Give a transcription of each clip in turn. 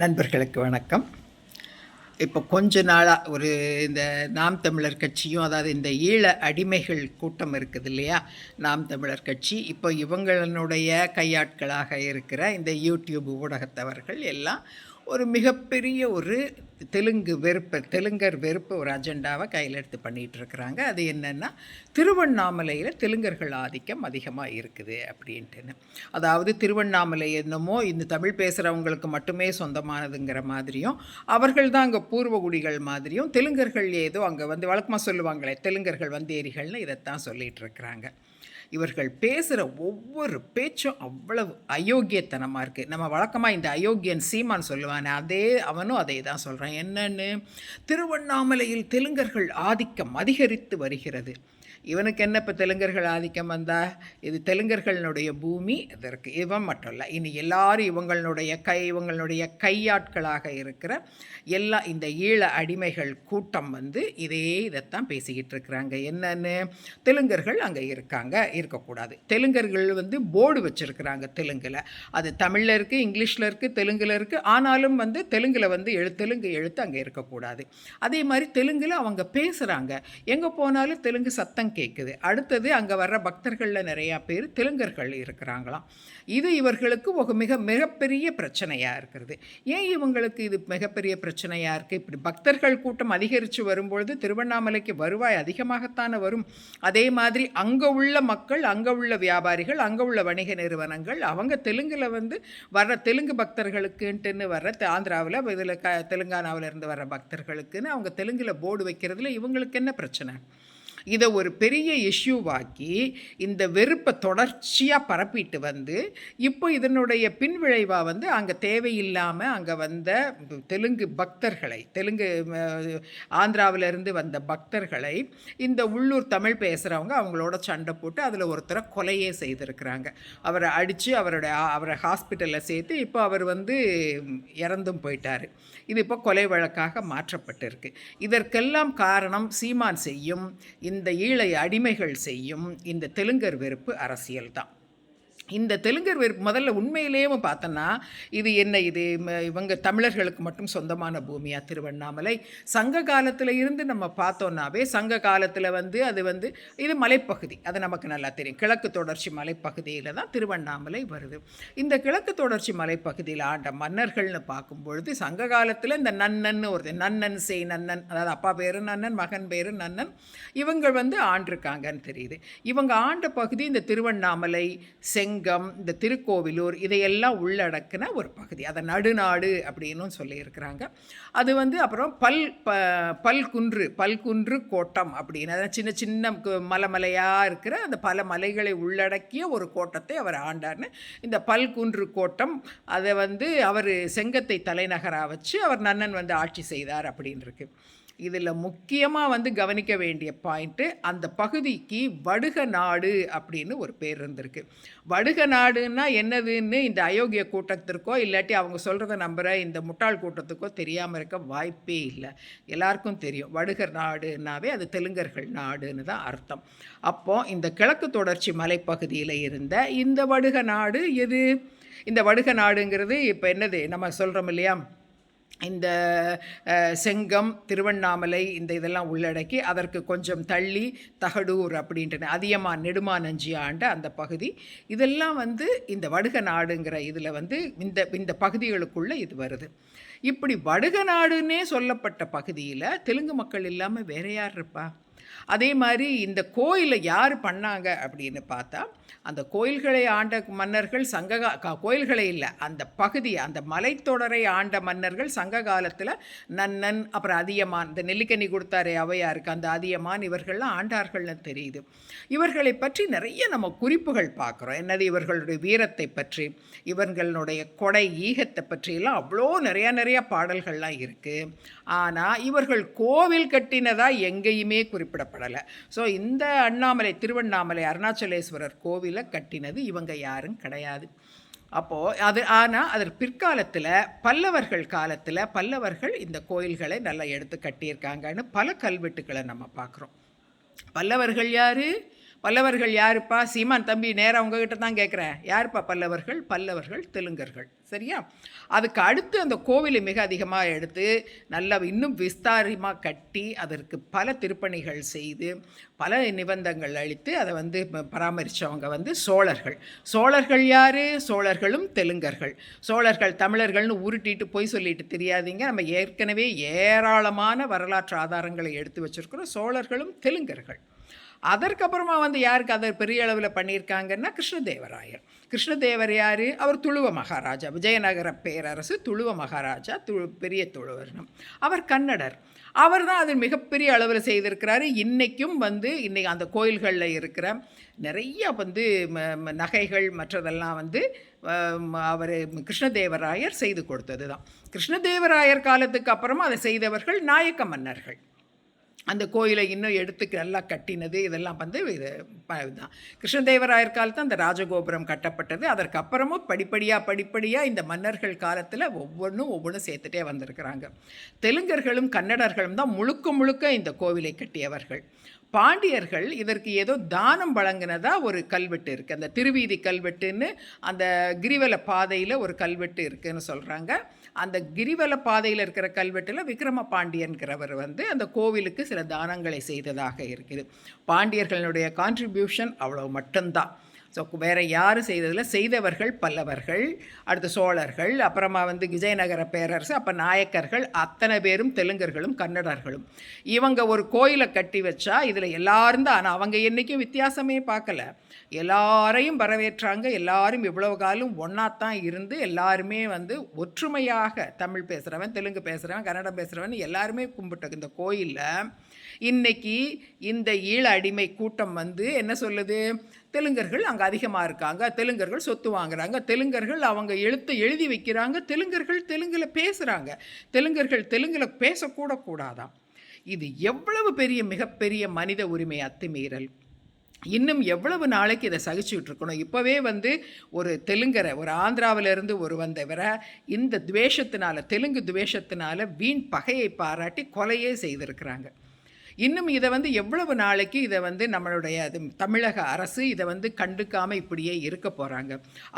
நண்பர்களுக்கு வணக்கம். இப்போ கொஞ்ச நாளாக ஒரு இந்த நாம் தமிழர் கட்சியும் அதாவது இந்த ஈழ அடிமைகள் கூட்டம் இருக்குது இல்லையா? நாம் தமிழர் கட்சி. இப்போ இவங்களுடைய கையாட்களாக இருக்கிற இந்த யூடியூப் ஊடகத்தவர்கள் எல்லாம் ஒரு மிகப்பெரிய ஒரு தெலுங்கு வெறுப்பு தெலுங்கர் வெறுப்பு ஒரு அஜெண்டாவை கையில் எடுத்து பண்ணிகிட்டு இருக்கிறாங்க. அது என்னென்னா திருவண்ணாமலையில் தெலுங்கர்கள் ஆதிக்கம் அதிகமாக இருக்குது அப்படின்ட்டுன்னு. அதாவது திருவண்ணாமலை என்னமோ இந்த தமிழ் பேசுகிறவங்களுக்கு மட்டுமே சொந்தமானதுங்கிற மாதிரியும் அவர்கள் தான் அங்கே பூர்வகுடிகள் மாதிரியும் தெலுங்கர்கள் ஏதோ அங்கே வந்து வழக்கமாக சொல்லுவாங்களே தெலுங்கர்கள் வந்தேரிகள்னு இதைத்தான் சொல்லிகிட்டு இருக்கிறாங்க. இவர்கள் பேசுகிற ஒவ்வொரு பேச்சும் அவ்வளவு அயோக்கியத்தனமாக இருக்குது நம்ம வழக்கமாக இந்த அயோக்கியன் சீமான் சொல்லுவானே அதே அவனும் அதே தான் சொல்கிறான் என்னன்னு? திருவண்ணாமலையில் தெலுங்கர்கள் ஆதிக்கம் அதிகரித்து வருகிறது. இவனுக்கு என்ன இப்போ தெலுங்கர்கள் ஆதிக்கம் வந்தா? இது தெலுங்கர்களுடைய பூமி இதற்கு இவன் மட்டும் இல்லை இனி எல்லாரும் இவங்களுடைய கை இவங்களுடைய கையாட்களாக இருக்கிற எல்லா இந்த ஈழ அடிமைகள் கூட்டம் வந்து இதே இதைத்தான் பேசிக்கிட்டு இருக்கிறாங்க. என்னன்னு? தெலுங்கர்கள் அங்கே இருக்காங்க. இருக்கக்கூடாது. தெலுங்கர்கள் வந்து போர்டு வச்சுருக்கிறாங்க தெலுங்கில். அது தமிழில் இருக்குது இங்கிலீஷில் இருக்குது தெலுங்கில் இருக்குது ஆனாலும் வந்து தெலுங்கில் வந்து எழு தெலுங்கு எழுத்து அங்கே இருக்கக்கூடாது. அதே மாதிரி தெலுங்கில் அவங்க பேசுகிறாங்க எங்கே போனாலும் தெலுங்கு சத்தம் கேட்குது அடுத்தது அங்கே வர்ற பக்தர்களில் நிறையா பேர் தெலுங்கர்கள் இருக்கிறாங்களாம். இது இவர்களுக்கு ஒரு மிக மிகப்பெரிய பிரச்சனையாக இருக்கிறது. ஏன் இவங்களுக்கு இது மிகப்பெரிய பிரச்சனையாக இருக்குது இப்படி பக்தர்கள் கூட்டம் அதிகரித்து வரும்பொழுது திருவண்ணாமலைக்கு வருவாய் அதிகமாகத்தானே வரும். அதே மாதிரி அங்கே உள்ள மக்கள் அங்கே உள்ள வியாபாரிகள் அங்கே உள்ள வணிக நிறுவனங்கள் அவங்க தெலுங்கில் வந்து வர்ற தெலுங்கு பக்தர்களுக்குன்ட்டுன்னு வர்ற ஆந்திராவில் இதில் க தெலுங்கானாவில் இருந்து வர்ற பக்தர்களுக்குன்னு அவங்க தெலுங்கில் போர்டு வைக்கிறதுல இவங்களுக்கு என்ன பிரச்சனை? இதை ஒரு பெரிய இஷ்யூவாக்கி இந்த வெறுப்பை தொடர்ச்சியாக பரப்பிட்டு வந்து இப்போ இதனுடைய பின்விளைவாக வந்து அங்கே தேவையில்லாமல் அங்கே வந்த தெலுங்கு பக்தர்களை தெலுங்கு ஆந்திராவிலிருந்து வந்த பக்தர்களை இந்த உள்ளூர் தமிழ் பேசுகிறவங்க அவங்களோட சண்டை போட்டு அதில் ஒருத்தரை கொலையே செய்திருக்கிறாங்க. அவரை அடித்து அவருடைய அவரை ஹாஸ்பிட்டலில் சேர்த்து இப்போ அவர் வந்து இறந்தும் போயிட்டார். இது இப்போ கொலை வழக்காக மாற்றப்பட்டிருக்கு. இதற்கெல்லாம் காரணம் சீமான் செய்யும் இந்த ஈழை அடிமைகள் செய்யும் இந்த தெலுங்கர் வெறுப்பு அரசியல்தான். இந்த தெலுங்கர் வெறுப்பு முதல்ல உண்மையிலேயே பார்த்தோன்னா இது என்ன இது? இவங்க தமிழர்களுக்கு மட்டும் சொந்தமான பூமியாக திருவண்ணாமலை. சங்க காலத்தில் இருந்து நம்ம பார்த்தோன்னாவே சங்க காலத்தில் வந்து அது வந்து இது மலைப்பகுதி. அது நமக்கு நல்லா தெரியும். கிழக்கு தொடர்ச்சி மலைப்பகுதியில் தான் திருவண்ணாமலை வருது. இந்த கிழக்கு தொடர்ச்சி மலைப்பகுதியில் ஆண்ட மன்னர்கள்னு பார்க்கும்பொழுது சங்க காலத்தில் இந்த நன்னன் ஒரு நன்னன் செய் நன்னன் அதாவது அப்பா பேரு நன்னன் மகன் பேரு நன்னன் இவங்க வந்து ஆண்டிருக்காங்கன்னு தெரியுது. இவங்க ஆண்ட பகுதி இந்த திருவண்ணாமலை செங் சிங்கம் இந்த திருக்கோவிலூர் இதையெல்லாம் உள்ளடக்கின ஒரு பகுதி. அதை நடுநாடு அப்படின்னு சொல்லியிருக்கிறாங்க. அது வந்து அப்புறம் பல் ப பல்குன்று பல்குன்று கோட்டம் அப்படின்னு. அதாவது சின்ன சின்ன மலைமலையாக இருக்கிற அந்த பல மலைகளை உள்ளடக்கிய ஒரு கோட்டத்தை அவர் ஆண்டார்னு. இந்த பல்குன்று கோட்டம் அதை வந்து அவர் செங்கத்தை தலைநகராக வச்சு அவர் நன்னன் வந்து ஆட்சி செய்தார் அப்படின்னு இருக்கு இதில் முக்கியமாக வந்து கவனிக்க வேண்டிய பாயிண்ட்டு அந்த பகுதிக்கு வடுக நாடு அப்படின்னு ஒரு பேர் இருந்திருக்கு. வடுக நாடுன்னா என்னதுன்னு இந்த அயோக்கிய கூட்டத்திற்கோ இல்லாட்டி அவங்க சொல்கிறத நம்புகிற இந்த முட்டாள் கூட்டத்துக்கோ தெரியாமல் இருக்க வாய்ப்பே இல்லை. எல்லாருக்கும் தெரியும். வடுகர் நாடுனாவே அது தெலுங்கர்கள் நாடுன்னு தான் அர்த்தம். அப்போது இந்த கிழக்கு தொடர்ச்சி மலைப்பகுதியில் இருந்த இந்த வடுக நாடு எது? இந்த வடுக நாடுங்கிறது இப்போ என்னது? நம்ம சொல்கிறோம் இல்லையா? இந்த செங்கம் திருவண்ணாமலை இந்த இதெல்லாம் உள்ளடக்கி அதற்கு கொஞ்சம் தள்ளி தகடூர் அப்படின்ற அதியமா நெடுமா நஞ்சி ஆண்ட அந்த பகுதி. இதெல்லாம் வந்து இந்த வடுக நாடுங்கிற இதில் வந்து இந்த இந்த பகுதிகளுக்குள்ளே இது வருது. இப்படி வடுக நாடுன்னே சொல்லப்பட்ட பகுதியில் தெலுங்கு மக்கள் இல்லாமல் வேற யார் இருப்பா? அதே மாதிரி இந்த கோயிலை யார் பண்ணாங்க அப்படின்னு பார்த்தா அந்த கோயில்களை ஆண்ட மன்னர்கள் சங்க கோயில்களே இல்லை. அந்த பகுதி அந்த மலைத்தொடரை ஆண்ட மன்னர்கள் சங்க காலத்தில் நன்னன் அப்புறம் அதியமான் இந்த நெல்லிக்கனி கொடுத்தாரே அவையாருக்கு அந்த அதியமான் இவர்கள்லாம் ஆண்டார்கள்னு தெரியுது. இவர்களை பற்றி நிறைய நம்ம குறிப்புகள் பார்க்குறோம். என்னது இவர்களுடைய வீரத்தை பற்றி இவர்களுடைய கொடை ஈகத்தை பற்றியெல்லாம் அவ்வளோ நிறையா நிறையா பாடல்கள்லாம் இருக்குது ஆனால் இவர்கள் கோவில் கட்டினதாக எங்கேயுமே குறிப்பிடப்படலை. ஸோ இந்த அண்ணாமலை திருவண்ணாமலை அருணாச்சலேஸ்வரர் கோவில் கோவிலை கட்டினது இவங்க யாரும் கிடையாது. அப்போது அது ஆனால் அதற்கு பிற்காலத்தில் பல்லவர்கள் காலத்தில் பல்லவர்கள் இந்த கோயில்களை நல்லா எடுத்து கட்டியிருக்காங்கன்னு பல கல்வெட்டுக்களை நம்ம பார்க்குறோம். பல்லவர்கள் யார்? பல்லவர்கள் யாருப்பா? சீமான் தம்பி நேராக உங்ககிட்ட தான் கேட்குறேன் யாருப்பா பல்லவர்கள்? பல்லவர்கள் தெலுங்கர்கள். சரியா? அதுக்கு அடுத்து அந்த கோவிலை மிக அதிகமாக எடுத்து நல்லா இன்னும் விஸ்தாரமாக கட்டி அதற்கு பல திருப்பணிகள் செய்து பல நிபந்தங்கள் அளித்து அதை வந்து ப- பராமரித்தவங்க வந்து சோழர்கள். சோழர்கள் யார்? சோழர்களும் தெலுங்கர்கள். சோழர்கள் தமிழர்கள்னு உருட்டிட்டு பொய் சொல்லிட்டு தெரியாதீங்க. நம்ம ஏற்கனவே ஏராளமான வரலாற்று ஆதாரங்களை எடுத்து வச்சிருக்கிறோம். சோழர்களும் தெலுங்கர்கள். அதற்கப்புறமா வந்து யாருக்கு அதை பெரிய அளவில் பண்ணியிருக்காங்கன்னா கிருஷ்ணதேவராயர். கிருஷ்ணதேவர் யார்? அவர் துளுவ மகாராஜா. விஜயநகர பேரரசு துளுவ மகாராஜா துழு பெரிய துளுவர்ணம் அவர் கன்னடர். அவர் தான் அது மிகப்பெரிய அளவில் செய்திருக்கிறாரு. இன்றைக்கும் வந்து இன்றைக்கி அந்த கோயில்களில் இருக்கிற நிறைய வந்து ம- நகைகள் மற்றதெல்லாம் வந்து அவர் கிருஷ்ணதேவராயர் செய்து கொடுத்தது தான் கிருஷ்ணதேவராயர் காலத்துக்கு அப்புறமா அதை செய்தவர்கள் நாயக்க மன்னர்கள். அந்த கோயிலை இன்னும் எடுத்து நல்லா கட்டினது இதெல்லாம் வந்து இது ப- இதுதான். கிருஷ்ணதேவராயர் காலத்தில் அந்த ராஜகோபுரம் கட்டப்பட்டது. அதற்கு அப்புறமும் படிப்படியாக படிப்படியாக இந்த மன்னர்கள் காலத்தில் ஒவ்வொன்றும் ஒவ்வொன்றும் சேர்த்துட்டே வந்திருக்கிறாங்க. தெலுங்கர்களும் கன்னடர்களும் தான் முழுக்க முழுக்க இந்த கோவிலை கட்டியவர்கள். பாண்டியர்கள் இதற்கு ஏதோ தானம் வழங்கினதா ஒரு கல்வெட்டு இருக்குது அந்த திருவீதி கல்வெட்டுன்னு அந்த கிரிவல பாதையில் ஒரு கல்வெட்டு இருக்குதுன்னு சொல்கிறாங்க அந்த கிரிவல பாதையில் இருக்கிற கல்வெட்டில் விக்ரம பாண்டியன்கிறவர் வந்து அந்த கோவிலுக்கு சில தானங்களை செய்ததாக இருக்குது. பாண்டியர்களுடைய கான்ட்ரிபியூஷன் அவ்வளோ மட்டும்தான். ஸோ வேறு யாரும் செய்ததில்? செய்தவர்கள் பல்லவர்கள் அடுத்து சோழர்கள் அப்புறமா வந்து விஜயநகர பேரரசு அப்போ நாயக்கர்கள் அத்தனை பேரும் தெலுங்கர்களும் கன்னடர்களும். இவங்க ஒரு கோயிலை கட்டி வச்சா இதில் எல்லாரும் தான் ஆனால் அவங்க என்றைக்கும் வித்தியாசமே பார்க்கல. எல்லாரையும் வரவேற்றாங்க எல்லாரும் இவ்வளோ காலம் ஒன்றாத்தான் இருந்து எல்லாருமே வந்து ஒற்றுமையாக தமிழ் பேசுகிறவன் தெலுங்கு பேசுகிறவன் கன்னடம் பேசுகிறவன் எல்லாருமே கும்பிட்டு இந்த கோயிலில் இன்னைக்கு இந்த ஈழ அடிமை கூட்டம் வந்து என்ன சொல்லுது? தெலுங்கர்கள் அங்கே அதிகமாக இருக்காங்க தெலுங்கர்கள் சொத்து வாங்குறாங்க தெலுங்கர்கள் அவங்க எழுத்து எழுதி வைக்கிறாங்க தெலுங்கர்கள் தெலுங்கில் பேசுகிறாங்க தெலுங்கர்கள் தெலுங்கில் பேசக்கூடக்கூடாதாம் இது எவ்வளவு பெரிய மிகப்பெரிய மனித உரிமை அத்துமீறல். இன்னும் எவ்வளவு நாளைக்கு இதை சகிச்சுக்கிட்டு இருக்கணும் இப்போவே வந்து ஒரு தெலுங்கரை ஒரு ஆந்திராவிலேருந்து ஒரு வந்தவரை இந்த துவேஷத்தினால தெலுங்கு துவேஷத்தினால வீண் பகையை பாராட்டி கொலையே செய்திருக்கிறாங்க. இன்னும் இதை வந்து எவ்வளவு நாளைக்கு இதை வந்து நம்மளுடைய தமிழக அரசு இதை வந்து கண்டுக்காமல் இப்படியே இருக்க போகிறாங்க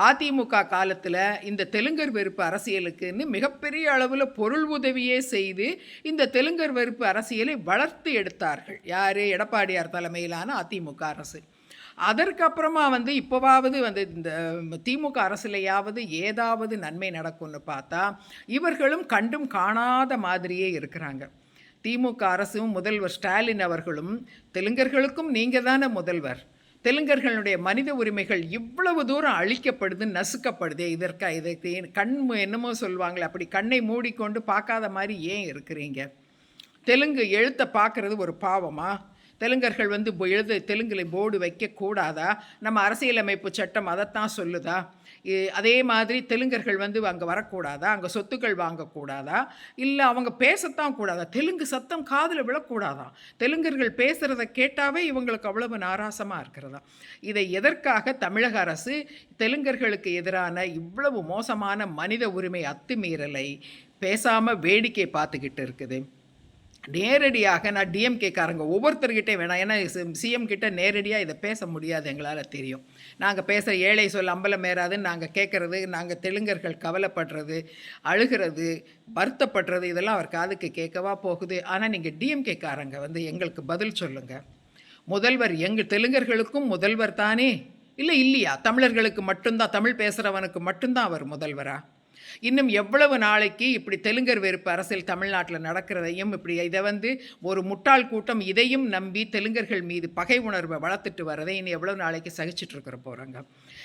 அதிமுக காலத்தில் இந்த தெலுங்கர் வெறுப்பு அரசியலுக்குன்னு மிகப்பெரிய அளவில் பொருள் உதவியே செய்து இந்த தெலுங்கர் வெறுப்பு அரசியலை வளர்த்து எடுத்தார்கள். யார்? எடப்பாடியார் தலைமையிலான அதிமுக அரசு. அதற்கப்புறமா வந்து இப்போவாவது வந்து இந்த திமுக அரசுலையாவது ஏதாவது நன்மை நடக்கும்னு பார்த்தா இவர்களும் கண்டும் காணாத மாதிரியே இருக்கிறாங்க. திமுக அரசும் முதல்வர் ஸ்டாலின் அவர்களும் தெலுங்கர்களுக்கும் நீங்கள் தானே முதல்வர். தெலுங்கர்களுடைய மனித உரிமைகள் இவ்வளவு தூரம் அழிக்கப்படுது நசுக்கப்படுதே. இதற்கா இதற்கு கண் என்னமோ சொல்லுவாங்களே அப்படி கண்ணை மூடிக்கொண்டு பார்க்காத மாதிரி ஏன் இருக்கிறீங்க? தெலுங்கு எழுத்தை பார்க்குறது ஒரு பாவமாக தெலுங்கர்கள் வந்து எழுது எழுத போர்டு வைக்கக்கூடாதா நம்ம அரசியலமைப்பு சட்டம் அதைத்தான் சொல்லுதா? அதே மாதிரி தெலுங்கர்கள் வந்து அங்கே வரக்கூடாதா? அங்கே சொத்துக்கள் வாங்கக்கூடாதா? இல்லை அவங்க பேசத்தான் கூடாதா? தெலுங்கு சத்தம் காதில் விழக்கூடாதா? தெலுங்கர்கள் பேசுகிறத கேட்டாவே இவங்களுக்கு அவ்வளவு நாராசமாக இருக்கிறதா? இதை எதற்காக தமிழக அரசு தெலுங்கர்களுக்கு எதிரான இவ்வளவு மோசமான மனித உரிமை அத்துமீறலை? பேசாமல் வேடிக்கை பார்த்துக்கிட்டு இருக்குது. நேரடியாக நான் டிஎம்கேக்காரங்க ஒவ்வொருத்தர்கிட்டே வேணாம். ஏன்னா சிஎம் கிட்ட நேரடியாக இதை பேச முடியாது எங்களால் தெரியும். நாங்கள் பேசுகிற ஏழை சொல் அம்பலம் மேறாதுன்னு நாங்கள் கேட்குறது நாங்கள் தெலுங்கர்கள் கவலைப்படுறது அழுகிறது வருத்தப்படுறது இதெல்லாம் அவர் காதுக்கு கேட்கவா போகுது. ஆனால் நீங்கள் டிஎம்கேக்காரங்க வந்து எங்களுக்கு பதில் சொல்லுங்கள் முதல்வர் எங்கள் தெலுங்கர்களுக்கும் முதல்வர் தானே? இல்லை இல்லையா? தமிழர்களுக்கு மட்டும்தான் தமிழ் பேசுகிறவனுக்கு மட்டும்தான் அவர் முதல்வரா? இன்னும் எவ்வளவு நாளைக்கு இப்படி தெலுங்கர் வெறுப்பு அரசியல் தமிழ்நாட்டில் நடக்கிறதையும் இப்படி இதை வந்து ஒரு முட்டாள் கூட்டம் இதையும் நம்பி தெலுங்கர்கள் மீது பகை உணர்வை வளர்த்துட்டு வரதை இன்னும் எவ்வளவு நாளைக்கு சகிச்சுட்டு இருக்கிற போகிறாங்க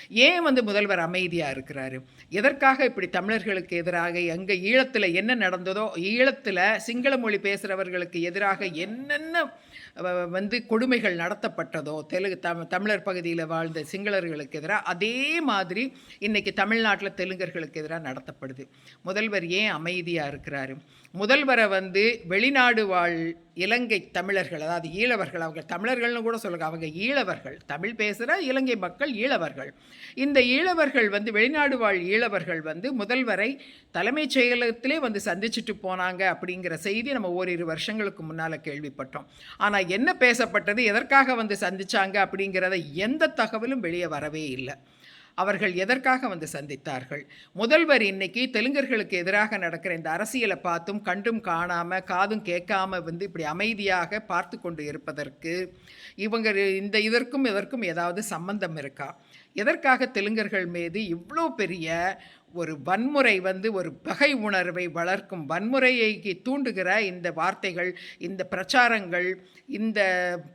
ஏன் வந்து முதல்வர் அமைதியாக இருக்கிறாரு? எதற்காக இப்படி தமிழர்களுக்கு எதிராக எங்கள் ஈழத்தில் என்ன நடந்ததோ ஈழத்தில் சிங்கள மொழி பேசுகிறவர்களுக்கு எதிராக என்னென்ன வந்து கொடுமைகள் நடத்தப்பட்டதோ தெலுங்கு தம் தமிழர் பகுதியில் வாழ்ந்த சிங்களர்களுக்கு எதிராக அதே மாதிரி இன்றைக்கி தமிழ்நாட்டில் தெலுங்கர்களுக்கு எதிராக நடத்தப்படுது. முதல்வர் ஏன் அமைதியாக இருக்கிறாரு? முதல்வரை வந்து வெளிநாடு வாழ் இலங்கை தமிழர்கள் அதாவது ஈழவர்கள் அவங்க தமிழர்கள்னு கூட சொல்லுங்க. அவங்க ஈழவர்கள் தமிழ் பேசுகிற இலங்கை மக்கள் ஈழவர்கள். இந்த ஈழவர்கள் வந்து வெளிநாடு வாழ் ஈழவர்கள் வந்து முதல்வரை தலைமைச் செயலகத்திலே வந்து சந்திச்சுட்டு போனாங்க அப்படிங்கிற செய்தி நம்ம ஓரிரு வருஷங்களுக்கு முன்னால் கேள்விப்பட்டோம். ஆனால் என்ன பேசப்பட்டது எதற்காக வந்து சந்திச்சாங்க அப்படிங்கிறத எந்த தகவலும் வெளியே வரவே இல்லை. அவர்கள் எதற்காக வந்து சந்தித்தார்கள்? முதல்வர் இன்னைக்கு தெலுங்கர்களுக்கு எதிராக நடக்கிற இந்த அரசியலை பார்த்தும் கண்டும் காணாமல் காதும் கேட்காம வந்து இப்படி அமைதியாக பார்த்து கொண்டு இருப்பதற்கு இவங்க இந்த இதற்கும் இதற்கும் ஏதாவது சம்பந்தம் இருக்கா? எதற்காக தெலுங்கர்கள் மீது இவ்வளோ பெரிய ஒரு வன்முறை வந்து ஒரு பகை உணர்வை வளர்க்கும் வன்முறையை தூண்டுகிற இந்த வார்த்தைகள் இந்த பிரச்சாரங்கள் இந்த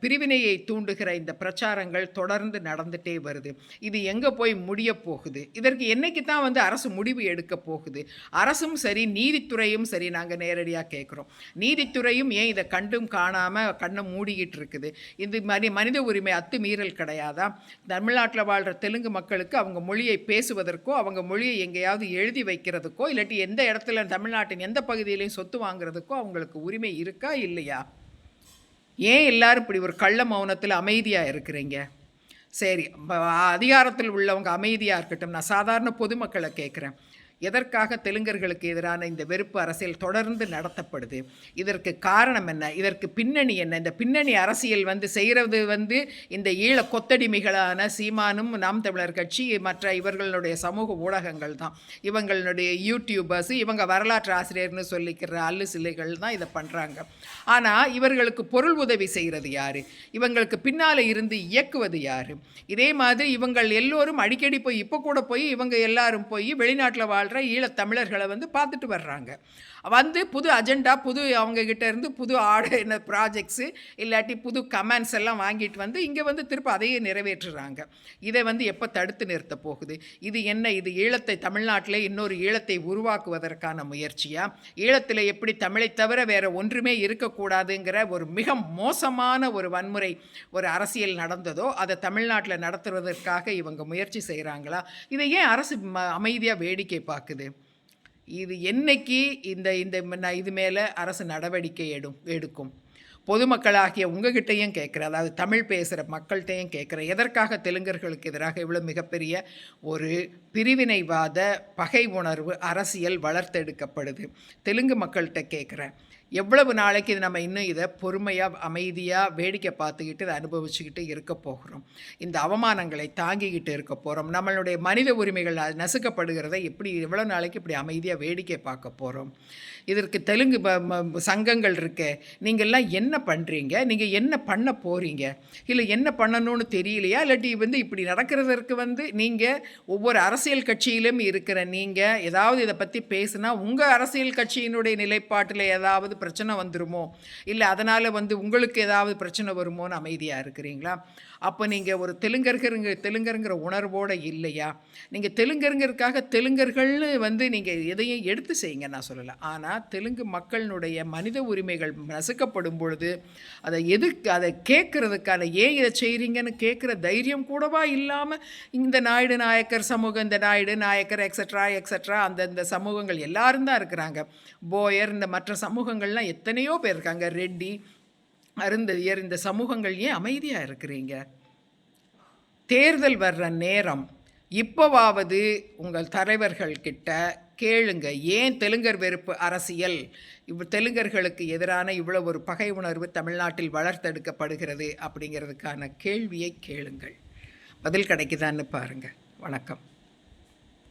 பிரிவினையை தூண்டுகிற இந்த பிரச்சாரங்கள் தொடர்ந்து நடந்துட்டே வருது. இது எங்கே போய் முடிய போகுது? இதற்கு என்னைக்கு தான் வந்து அரசு முடிவு எடுக்க போகுது? அரசும் சரி நீதித்துறையும் சரி நாங்கள் நேரடியாக கேட்குறோம் நீதித்துறையும் ஏன் இதை கண்டும் காணாமல் கண்ணை மூடிக்கிட்டு இருக்குது? இது மனி மனித உரிமை அத்துமீறல் கிடையாதா? தமிழ்நாட்டில் வாழ்கிற தெலுங்கு மக்களுக்கு அவங்க மொழியை பேசுவதற்கோ அவங்க மொழியை எங்கேயாவது எழுதி வைக்கிறதுக்கோ இல்லாட்டி எந்த இடத்துல தமிழ்நாட்டின் எந்த பகுதியிலையும் சொத்து வாங்குறதுக்கோ அவங்களுக்கு உரிமை இருக்கா இல்லையா? ஏன் எல்லாரும் இப்படி ஒரு கள்ள மௌனத்தில் அமைதியாக இருக்கிறீங்க? சரி அதிகாரத்தில் உள்ளவங்க அமைதியாக இருக்கட்டும். நான் சாதாரண பொதுமக்களை கேட்குறேன் எதற்காக தெலுங்கர்களுக்கு எதிரான இந்த வெறுப்பு அரசியல் தொடர்ந்து நடத்தப்படுது? இதற்கு காரணம் என்ன? இதற்கு பின்னணி என்ன? இந்த பின்னணி அரசியல் வந்து செய்கிறது வந்து இந்த ஈழ கொத்தடிமைகளான சீமானும் நாம் தமிழர் கட்சி மற்ற இவர்களுடைய சமூக ஊடகங்கள் தான். இவங்களுடைய யூடியூபர்ஸ் இவங்க வரலாற்று ஆசிரியர்னு சொல்லிக்கிற அல்லு சிலைகள் தான் இதை பண்ணுறாங்க ஆனால் இவர்களுக்கு பொருள் உதவி செய்கிறது யார்? இவங்களுக்கு பின்னால் இருந்து இயக்குவது யார்? இதே மாதிரி இவங்கள் எல்லோரும் அடிக்கடி போய் இப்போ கூட போய் இவங்க எல்லாரும் போய் வெளிநாட்டில் வாழ்கிற ஈழத்தமிழர்களை வந்து பார்த்துட்டு வர்றாங்க. வந்து புது அஜெண்டா புது அவங்கக்கிட்ட இருந்து புது ஆர்டர் என்ன ப்ராஜெக்ட்ஸு இல்லாட்டி புது கமெண்ட்ஸ் எல்லாம் வாங்கிட்டு வந்து இங்கே வந்து திருப்ப அதையே நிறைவேற்றுறாங்க. இதை வந்து எப்போ தடுத்து நிறுத்த போகுது? இது என்ன? இது ஈழத்தை தமிழ்நாட்டில் இன்னொரு ஈழத்தை உருவாக்குவதற்கான முயற்சியா? ஈழத்தில் எப்படி தமிழை தவிர வேற ஒன்றுமே இருக்கக்கூடாதுங்கிற ஒரு மிக மோசமான ஒரு வன்முறை ஒரு அரசியல் நடந்ததோ அதை தமிழ்நாட்டில் நடத்துவதற்காக இவங்க முயற்சி செய்கிறாங்களா இதை ஏன் அரசு அமைதியாக வேடிக்கை பார்க்குது? இது என்னைக்கு இந்த இந்த இது மேலே அரசு நடவடிக்கை எடும் எடுக்கும்? பொதுமக்களாகிய உங்ககிட்டையும் கேட்குறேன் அதாவது தமிழ் பேசுகிற மக்கள்கிட்டையும் கேட்குறேன் எதற்காக தெலுங்கர்களுக்கு எதிராக இவ்வளோ மிகப்பெரிய ஒரு பிரிவினைவாத பகை உணர்வு அரசியல் வளர்த்தெடுக்கப்படுது? தெலுங்கு மக்கள்கிட்ட கேட்குறேன் எவ்வளவு நாளைக்கு இது நம்ம இன்னும் இதை பொறுமையாக அமைதியாக வேடிக்கை பார்த்துக்கிட்டு இதை அனுபவிச்சுக்கிட்டு இருக்க போகிறோம். இந்த அவமானங்களை தாங்கிக்கிட்டு இருக்க போகிறோம் நம்மளுடைய மனித உரிமைகள் நசுக்கப்படுகிறத எப்படி எவ்வளோ நாளைக்கு இப்படி அமைதியாக வேடிக்கை பார்க்க போகிறோம் இதற்கு தெலுங்கு ப- ம- சங்கங்கள் இருக்கு நீங்கள்லாம் என்ன பண்ணுறீங்க நீங்கள் என்ன பண்ண போகிறீங்க இல்லை என்ன பண்ணணும்னு தெரியலையா? இல்லாட்டி வந்து இப்படி நடக்கிறதற்கு வந்து நீங்கள் ஒவ்வொரு அரசியல் கட்சியிலும் இருக்கிற நீங்கள் ஏதாவது இதை பற்றி பேசுனா உங்கள் அரசியல் கட்சியினுடைய நிலைப்பாட்டில் ஏதாவது பிரச்சனை வந்துருமோ? இல்லை அதனால் வந்து உங்களுக்கு ஏதாவது பிரச்சனை வருமோன்னு அமைதியாக இருக்கிறீங்களா? அப்போ நீங்கள் ஒரு தெலுங்கருங்கிற தெலுங்கருங்கிற உணர்வோடு இல்லையா? நீங்கள் தெலுங்கருங்கிறதுக்காக தெலுங்கர்கள்னு வந்து நீங்கள் எதையும் எடுத்து செய்யுங்க நான் சொல்லலை. ஆனால் தெலுங்கு மக்களினுடைய மனித உரிமைகள் நசுக்கப்படும் பொழுது அதை எதுக்கு அதை கேட்குறதுக்கான ஏன் இதை செய்கிறீங்கன்னு கேட்குற தைரியம் கூடவா இல்லாமல் இந்த நாயுடு நாயக்கர் சமூகம் இந்த நாயுடு நாயக்கர் எக்ஸட்ரா எக்ஸட்ரா அந்தந்த சமூகங்கள் எல்லாரும் தான் இருக்கிறாங்க. போயர் இந்த மற்ற சமூகங்கள் இவங்கள்லாம் எத்தனையோ பேர் இருக்காங்க. ரெட்டி அருந்ததியர் இந்த சமூகங்கள் ஏன் அமைதியாக இருக்கிறீங்க? தேர்தல் வர்ற நேரம். இப்போவாவது உங்கள் தலைவர்கள்கிட்ட கேளுங்க. ஏன் தெலுங்கர் வெறுப்பு அரசியல்? இவ் தெலுங்கர்களுக்கு எதிரான இவ்வளோ ஒரு பகை உணர்வு தமிழ்நாட்டில் வளர்த்தெடுக்கப்படுகிறது அப்படிங்கிறதுக்கான கேள்வியை கேளுங்கள். பதில் கிடைக்குதான்னு பாருங்கள் வணக்கம்.